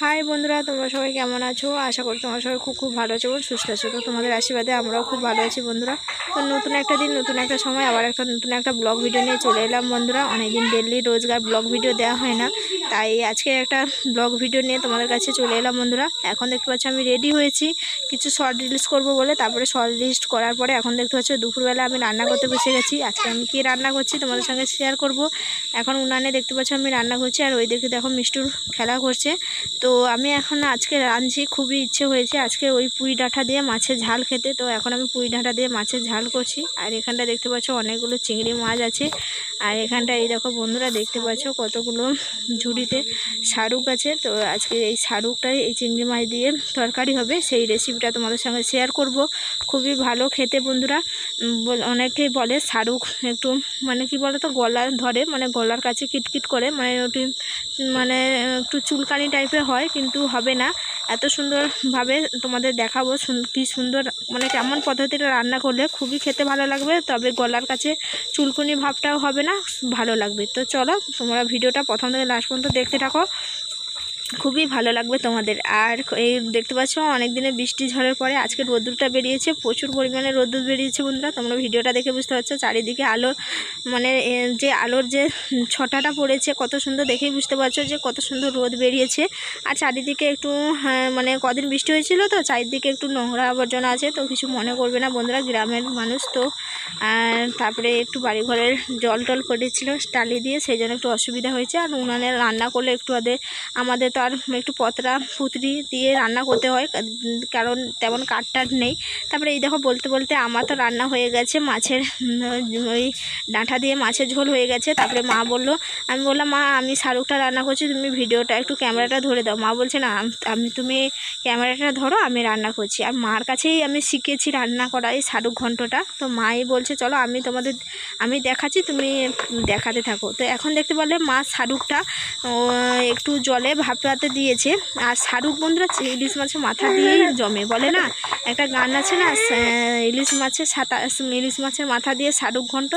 High বন্ধুরা, তোমরা সবাই কেমন আছো? আশা করি তোমরা সবাই খুব খুব ভালো আছো সুস্থ আছো। তো তোমাদের আশীর্বাদে আমরাও খুব ভালো আছি বন্ধুরা। তো নতুন একটা দিন, নতুন একটা সময়, আবার একটা নতুন একটা ব্লগ ভিডিও নিয়ে চলে এলাম বন্ধুরা। অনেকদিন ডেলি রোজগার ব্লগ ভিডিও দেওয়া হয় না। তাই আজকে একটা ব্লগ ভিডিও নিয়ে তোমাদের কাছে চলে এলাম, বন্ধুরা। এখন দেখতে পাচ্ছ আমি রেডি হয়েছি। কিছু শর্ট রিলস করব বলে, তারপরে শর্ট লিস্ট করার পরে এখন দেখতে পাচ্ছ দুপুরবেলা আমি রান্না করতে বসে গেছি। আজকে আমি কি রান্না করছি তোমাদের সঙ্গে শেয়ার করব। এখন উনানে দেখতে পাচ্ছ আমি রান্না করছি, আর ওই দিকে দেখো মিষ্টুর খেলা করছে। তো আমি এখন আজকে রাঁধছি, খুবই ইচ্ছে হয়েছে। আজকে ওই পুঁই ডাঁটা দিয়ে মাছের ঝাল খেতে। তো এখন আমি পুঁই ডাঁটা দিয়ে মাছের ঝাল করছি। আর এখানটা দেখতে পাচ্ছ অনেকগুলো চিংড়ি মাছ আছে। আর এখানটা এই দেখো বন্ধুরা, দেখতে পাচ্ছ কতগুলো ঝুড়িতে শাড়ুক আছে তো আজকে এই শাহরুখটাই এই চিংড়ি মাছ দিয়ে তরকারি হবে। সেই রেসিপিটা তোমাদের সঙ্গে শেয়ার করব। খুবই ভালো খেতে বন্ধুরা। অনেকেই বলে শাহরুখ একটু মানে কি বলো তো গলা ধরে মানে গলার কাছে কিটকিট করে মানে ওটি মানে একটু চুলকানি টাইপের হয়, কিন্তু হবে না। এত সুন্দরভাবে তোমাদের দেখাবো কি সুন্দর মানে কেমন পদ্ধতিটা রান্না করলে খুবই খেতে ভালো লাগবে, তবে গলার কাছে চুলকুনি ভাবটাও হবে না, ভালো লাগবে। তো চলো, তোমরা ভিডিওটা প্রথম থেকে লাস্ট পর্যন্ত দেখতে থাকো। খুবই ভালো লাগবে তোমাদের। আর এই দেখতে পাচ্ছ অনেক দিনে বৃষ্টি ঝড়ের পরে আজকে রোদ্দুরটা বেরিয়েছে প্রচুর পরিমাণে রোদ্দুর বেরিয়েছে বন্ধুরা। তোমরা ভিডিওটা দেখে বুঝতে পারছ চারিদিকে আলো মানে যে আলোর যে ছটাটা পড়েছে কত সুন্দর দেখেই বুঝতে পারছ যে কত সুন্দর রোদ বেরিয়েছে। আর চারিদিকে একটু হ্যাঁ, মানে কদিন বৃষ্টি হয়েছিল তো চারিদিকে একটু নোংরা আবর্জনা আছে তো কিছু মনে করবে না বন্ধুরা গ্রামের মানুষ তো তারপরে একটু বাড়িঘরের জল টল পড়েছিল, টালি দিয়ে, সেই জন্য একটু অসুবিধা হয়েছে। আর উনানে রান্না করলে একটু আদে আমাদের তো আর একটু পতরা, পুতরি দিয়ে রান্না করতে হয়, কারণ তেমন কাঠ টাট নেই। তারপরে এই দেখো, বলতে বলতে আমার তো রান্না হয়ে গেছে, মাছের ওই ডাঁটা দিয়ে মাছের ঝোল হয়ে গেছে। তারপরে মা বলল, আমি বললাম, মা, আমি শাহরুখটা রান্না করছি, তুমি ভিডিওটা একটু ক্যামেরাটা ধরে দাও। মা বলছে, না, আমি তুমি ক্যামেরাটা ধরো, আমি রান্না করছি। আর মার কাছেই আমি শিখেছি রান্না করা এই শাহরুখ ঘন্টটা তো মাই বলছে, চলো আমি তোমাদের, আমি দেখাচ্ছি, তুমি দেখাতে থাকো। তো এখন দেখতে পারলে মা শাহরুখটা একটু জলে ভাপাতে দিয়েছে। আর শাহরুখ বন্ধুরা, ইলিশ মাছের মাথা দিয়েই জমে, বলে না? একটা গান আছে না ইলিশ মাছের সাতা ইলিশ মাছের মাথা দিয়ে শাহরুখ ঘন্ট,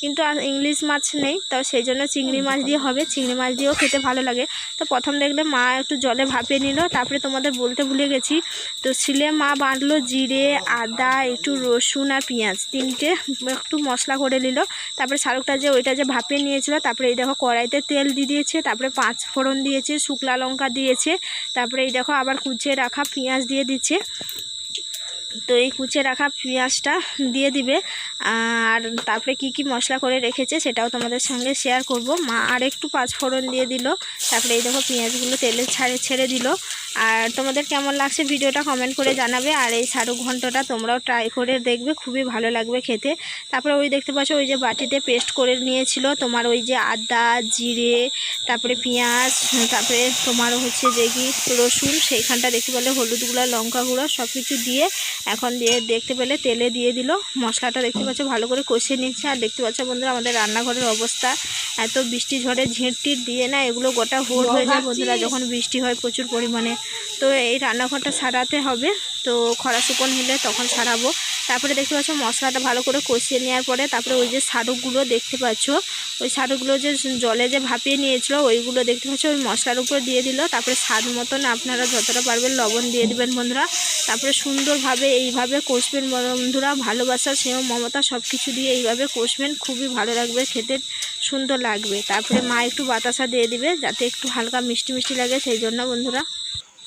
কিন্তু আর ইংলিশ মাছ নেই, তো সেই জন্য চিংড়ি মাছ দিয়ে হবে। চিংড়ি মাছ দিয়েও খেতে ভালো লাগে। তো প্রথম দেখলে মা একটু জলে ভাপিয়ে নিল, তারপরে তোমাদের বলতে ভুলে গেছি। তো শিলে মা বাঁধলো জিরে, আদা, একটু রসুন আর পেঁয়াজ, তিনটে একটু মশলা করে নিল। তারপরে শালুকটা যে ওইটা যে ভাপিয়ে নিয়েছিল, তারপরে এই দেখো কড়াইতে তেল দিয়ে দিয়েছে, তারপরে পাঁচ ফোড়ন দিয়েছে শুকলা লঙ্কা দিয়েছে, তারপরে এই দেখো আবার কুচিয়ে রাখা পেঁয়াজ দিয়ে দিচ্ছে। তো এই কুচে রাখা পেঁয়াজটা দিয়ে দিবে। আর তারপরে কি কি মশলা করে রেখেছে সেটাও তোমাদের সঙ্গে শেয়ার করব। মা আর একটু পাঁচ ফোড়ন দিয়ে দিল, তারপরে এই দেখো পেঁয়াজগুলো তেলে ছাড়ে, ছেড়ে দিল। আর তোমাদের কেমন লাগছে ভিডিওটা কমেন্ট করে জানাবে। আর এই শাহরুখ ঘন্টটা তোমরাও ট্রাই করে দেখবে, খুবই ভালো লাগবে খেতে। তারপরে ওই দেখতে পাচ্ছ, ওই যে বাটিতে পেস্ট করে নিয়েছিল তোমার ওই যে আদা, জিরে, তারপরে পেঁয়াজ, তারপরে তোমার হচ্ছে যে কি রসুন, সেইখানটা দেখতে পেলে হলুদ গুঁড়া, লঙ্কা গুঁড়া সব কিছু দিয়ে এখন দিয়ে দেখতে পেলে তেলে দিয়ে দিল। মশলাটা দেখতে পাচ্ছ, ভালো করে কষিয়ে নিচ্ছে। আর দেখতে পাচ্ছ বন্ধুরা, আমাদের রান্নাঘরের অবস্থা এত বৃষ্টি ঝড়ে ঝিঁটির দিয়ে না, এগুলো গোটা হোল হয়ে যায় বন্ধুরা। যখন বৃষ্টি হয়, প্রচুর পরিমাণে। তো এই রান্নাঘরটা সারাতে হবে। তো খরা শুকন হলে তখন সারাবো। তারপরে দেখতে পাচ্ছ মশলাটা ভালো করে কষিয়ে নেওয়ার পরে তারপরে ওই যে শাড়ুগুলো দেখতে পাচ্ছ। ওই শাড়ুগুলো যে জলে যে ভাপিয়ে নিয়েছিল ওইগুলো দেখতে পাচ্ছ ওই মশলার উপর দিয়ে দিল। তারপরে স্বাদ মতন আপনারা যতটা পারবেন লবণ দিয়ে দিবেন বন্ধুরা। তারপরে সুন্দরভাবে এইভাবে কষবেন বন্ধুরা। ভালোবাসা, স্নেহ, মমতা সব কিছু দিয়ে এইভাবে কষবেন। খুবই ভালো লাগবে, খেতে সুন্দর লাগবে। তারপরে মা একটু বাতাসা দিয়ে দিবে যাতে একটু হালকা মিষ্টি মিষ্টি লাগে সেই জন্য বন্ধুরা।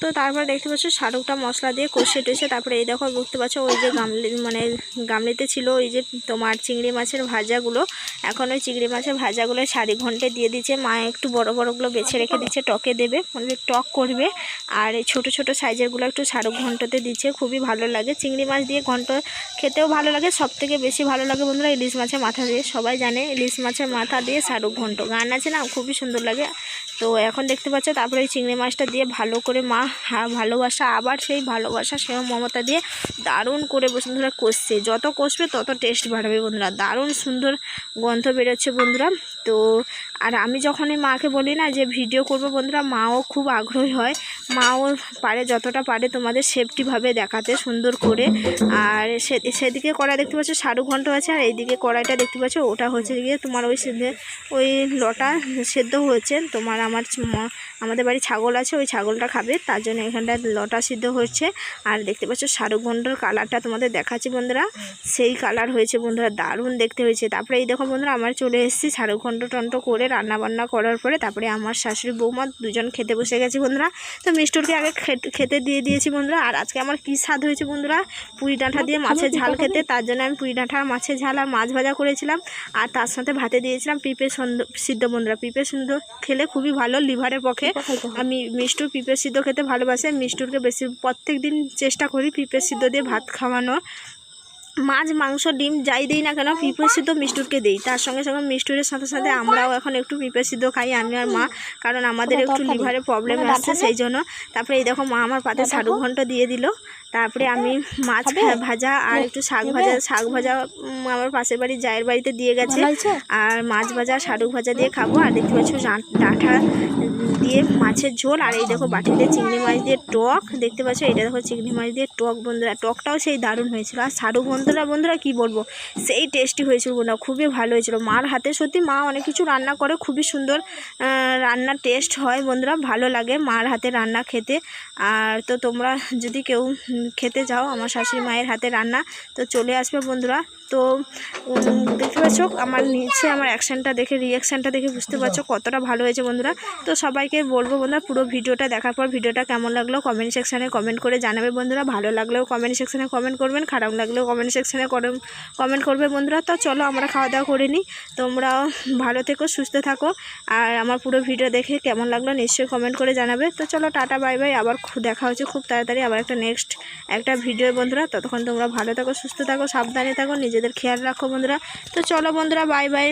তো তারপরে দেখতে পাচ্ছ শাহরুখটা মশলা দিয়ে কষে টষে তারপরে এই দেখো বুঝতে পারছ ওই যে গামলি মানে গামলিতে ছিল ওই যে তোমার চিংড়ি মাছের ভাজাগুলো। এখন ওই চিংড়ি মাছের ভাজাগুলো শাড়ি ঘন্টে দিয়ে দিচ্ছে মা একটু বড় বড়গুলো বেছে রেখে দিচ্ছে টকে দেবে মানে টক করবে। আর এই ছোটো ছোটো সাইজেরগুলো একটু শাহরুখ ঘন্টতে দিচ্ছে খুবই ভালো লাগে। চিংড়ি মাছ দিয়ে ঘন্ট খেতেও ভালো লাগে সব থেকে বেশি ভালো লাগে বন্ধুরা ইলিশ মাছের মাথা দিয়ে, সবাই জানে ইলিশ মাছের মাথা দিয়ে শাহরুখ ঘন্ট। গান আছে না, খুবই সুন্দর লাগে। তো এখন দেখতে পাচ্ছ তারপরে ওই চিংড়ি মাছটা দিয়ে ভালো করে মা ভালোবাসা, আবার সেই ভালোবাসা সেও মমতা দিয়ে দারুণ করে বন্ধুরা কষছে। যত কষবে তত টেস্ট বাড়বে বন্ধুরা। দারুণ সুন্দর গন্ধ বেরোচ্ছে বন্ধুরা। তো আর আমি যখন এই মাকে বলি না যে ভিডিও করব বন্ধুরা, মাও খুব আগ্রহী হয়। মাও পারে, যতটা পারে তোমাদের সেফটিভাবে দেখাতে, সুন্দর করে। আর সেদিকে কড়াই দেখতে পাচ্ছ শাড়ু ঘন্ট আছে। আর এইদিকে কড়াইটা দেখতে পাচ্ছ, ওটা হচ্ছে গিয়ে তোমার ওই সেদ্ধে, ওই লটা সেদ্ধ হয়েছে। তোমার আমার আমাদের বাড়ি ছাগল আছে, ওই ছাগলটা খাবে। তার জন্য এখানটা লটা সিদ্ধ হচ্ছে আর দেখতে পাচ্ছ ঘন্টর কালারটা তোমাদের দেখাচ্ছি বন্ধুরা। সেই কালার হয়েছে বন্ধুরা দারুণ দেখতে হয়েছে। তারপরে এই দেখো বন্ধুরা আমার চলে এসেছি ঘন্ট টন্ট করে রান্না বান্না করার পরে তারপরে আমার শাশুড়ি বৌমা দুজন খেতে বসে গেছি বন্ধুরা। তো মিষ্টুরকে আগে খেতে- দিয়ে দিয়েছি বন্ধুরা। আর আজকে আমার কী স্বাদ হয়েছে বন্ধুরা? পুঁই ডাঁটা দিয়ে মাছের ঝাল খেতে তার জন্য আমি পুঁই ডাঁটা মাছের ঝাল আর মাছ ভাজা করেছিলাম। আর তার সাথে ভাতে দিয়েছিলাম পিঁপে সিদ্ধ বন্ধুরা। পিঁপে সিদ্ধ খেলে খুবই ভালো লিভারের পক্ষে। আমি মিষ্টু পিঁপে সিদ্ধ খেতে ভালোবাসি মিষ্টুরকে বেশি প্রত্যেক দিন চেষ্টা করি পিঁপে সিদ্ধ দিয়ে ভাত খাওয়ানোর মাছ মাংস ডিম যাই দিই না কেন পিঁপে সিদ্ধ মিষ্টুরকে দিই। তার সঙ্গে সঙ্গে মিষ্টুরের সাথে সাথে আমরাও এখন একটু পিঁপে সিদ্ধ খাই আমি আর মা কারণ আমাদের একটু লিভারে প্রবলেম আসছে সেই জন্য। তারপরে এই দেখো মা আমার পাতে শাড়ু ঘন্ট দিয়ে দিল। তারপরে আমি মাছ ভাজা আর একটু শাক ভাজা শাক ভাজা আমার পাশের বাড়ির জায়ের বাড়িতে দিয়ে গেছে। আর মাছ ভাজা শাড়ু ভাজা দিয়ে খাব। আর দেখতে পাচ্ছ ডাঁটা দিয়ে মাছের ঝোল আর এই দেখো বাটিতে চিংড়ি মাছ দিয়ে টক। দেখতে পাচ্ছ? এটা দেখো চিংড়ি মাছ দিয়ে টক বন্ধুরা। টকটাও সেই দারুণ হয়েছিল। আর শাড়ু বন্ধুরা বন্ধুরা কি বলব? সেই টেস্টি হয়েছিল বন্ধুরা। খুবই ভালো হয়েছিল। মার হাতে সত্যি মা অনেক কিছু রান্না করে। খুবই সুন্দর আহ, রান্নার টেস্ট হয় বন্ধুরা। ভালো লাগে মার হাতে রান্না খেতে। আর তো তোমরা যদি কেউ খেতে যাও আমার শাশুড়ি মায়ের হাতে রান্না তো চলে আসবে বন্ধুরা। তো দেখতে পাচ্ছ? আমার নিচে আমার অ্যাকশানটা দেখে রিয়াকশানটা দেখে বুঝতে পারছ কতটা ভালো হয়েছে বন্ধুরা। তো সবাইকে বলব বন্ধুরা, পুরো ভিডিওটা দেখার পর ভিডিওটা কেমন লাগল কমেন্ট সেকশানে কমেন্ট করে জানাবে বন্ধুরা। ভালো লাগলেও কমেন্ট সেকশানে কমেন্ট করবেন, খারাপ লাগলেও কমেন্ট সেকশানে কমেন্ট করবে বন্ধুরা। তো চলো আমরা খাওয়া দাওয়া করে নিই। তোমরাও ভালো থেকো, সুস্থ থাকো। আর আমার পুরো ভিডিও দেখে কেমন লাগল নিশ্চয়ই কমেন্ট করে জানাবে। তো চলো টাটা বাই বাই আবার দেখা হচ্ছে খুব তাড়াতাড়ি আবার একটা নেক্সট একটা ভিডিও বন্ধুরা। ততক্ষণ তোমরা ভালো থাকো, সুস্থ থাকো, সাবধানে থাকো, নিজেদের খেয়াল রাখো বন্ধুরা। তো চলো বন্ধুরা বাই বাই